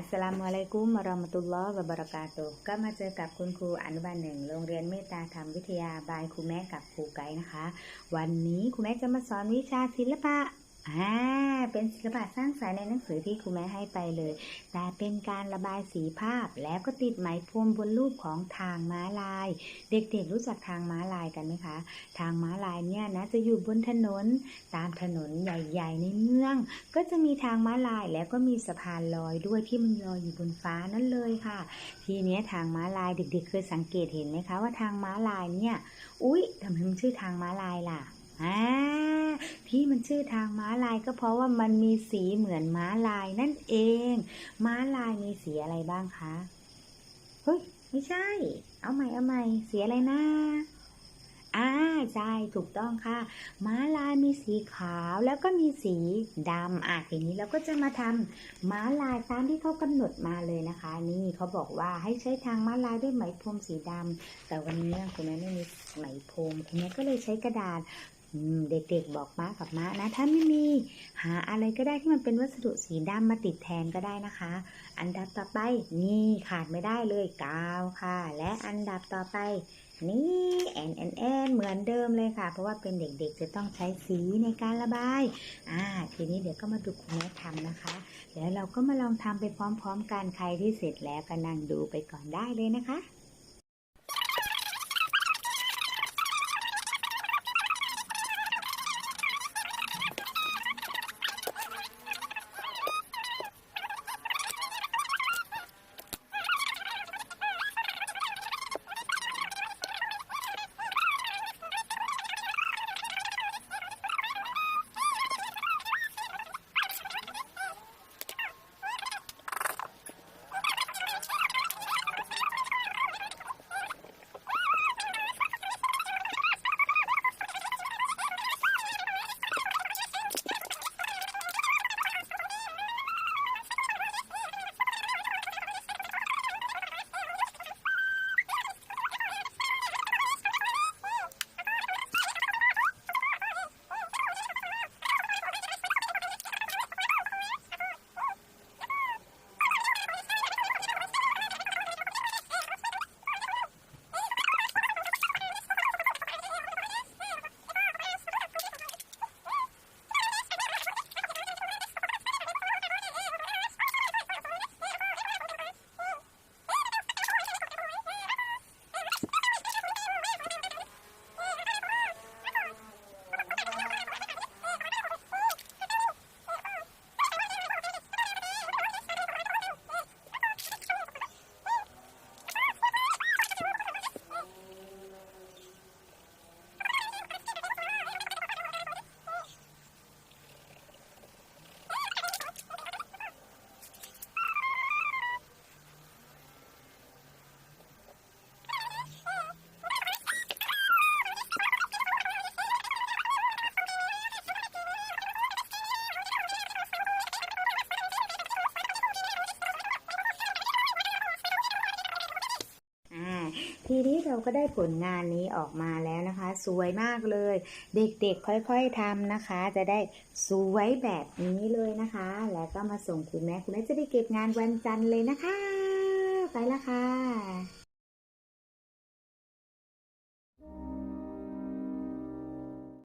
อัสสลามุอะลัยกุมวะเรามะตุลลอฮ์วะบารากาตุก็มาเจอกับคุณครูอนุบาลหนึ่งโรงเรียนเมตตาธรรมวิทยาบายครูแม่กับครูไกด์นะคะ วันนี้ครูแม่จะมาสอนวิชาศิลปะ อ่าเป็นศิลปะสร้างสรรค์ในหนังสือที่ครูแม่ให้ไปเลย แต่เป็นการระบายสีภาพแล้วก็ติดไหมพรมบนรูปของทางม้าลาย เด็กๆรู้จักทางม้าลายกันไหมคะ ทางม้าลายเนี่ยนะจะอยู่บนถนน ตามถนนใหญ่ๆในเมือง ก็จะมีทางม้าลายแล้วก็มีสะพานลอยด้วยที่มันลอยอยู่บนฟ้านั่นเลยค่ะ ทีนี้ทางม้าลายเด็กๆเคยสังเกตเห็นไหมคะว่าทางม้าลายเนี่ย อุ๊ยทำไมมันชื่อทางม้าลายล่ะ อ่าที่มันชื่อทางม้าลายก็เพราะว่ามันมีสีเหมือนม้าลายนั่นเอง ม้าลายมีสีอะไรบ้างคะเฮ้ยไม่ใช่ เอาใหม่เอาใหม่สีอะไรนะอ่าใช่ถูกต้องค่ะ ม้าลายมีสีขาวแล้วก็มีสีดำอะทีนี้เราก็จะมาทำม้าลายตามที่เขากำหนดมาเลยนะคะ นี่เขาบอกว่าให้ใช้ทางม้าลายด้วยไหมพรมสีดำแต่วันนี้คุณแม่ไม่มีไหมพรมคุณแม่ก็เลยใช้กระดาษ เด็กๆบอกม้ากับม้านะ ถ้าไม่มีหาอะไรก็ได้ที่มันเป็นวัสดุสีดำมาติดแทนก็ได้นะคะ อันดับต่อไปนี่ขาดไม่ได้เลยกาวค่ะ และอันดับต่อไป นี่แอนแอนแอนเหมือนเดิมเลยค่ะ เพราะว่าเป็นเด็กๆจะต้องใช้สีในการระบายอ่าทีนี้เดี๋ยวก็มาดูคุณแม่ทำนะคะ แล้วเราก็มาลองทำไปพร้อมๆกันใครที่เสร็จแล้วก็นั่งดูไปก่อนได้เลยนะคะ ทีนี้เราก็ได้ผลงานนี้ออกมาแล้วนะคะ สวยมากเลย เด็กๆค่อยๆทำนะคะ จะได้สวยแบบนี้เลยนะคะ แล้วก็มาส่งคุณแม่คุณแม่จะได้เก็บงานวันจันทร์เลยนะคะ ไปละค่ะ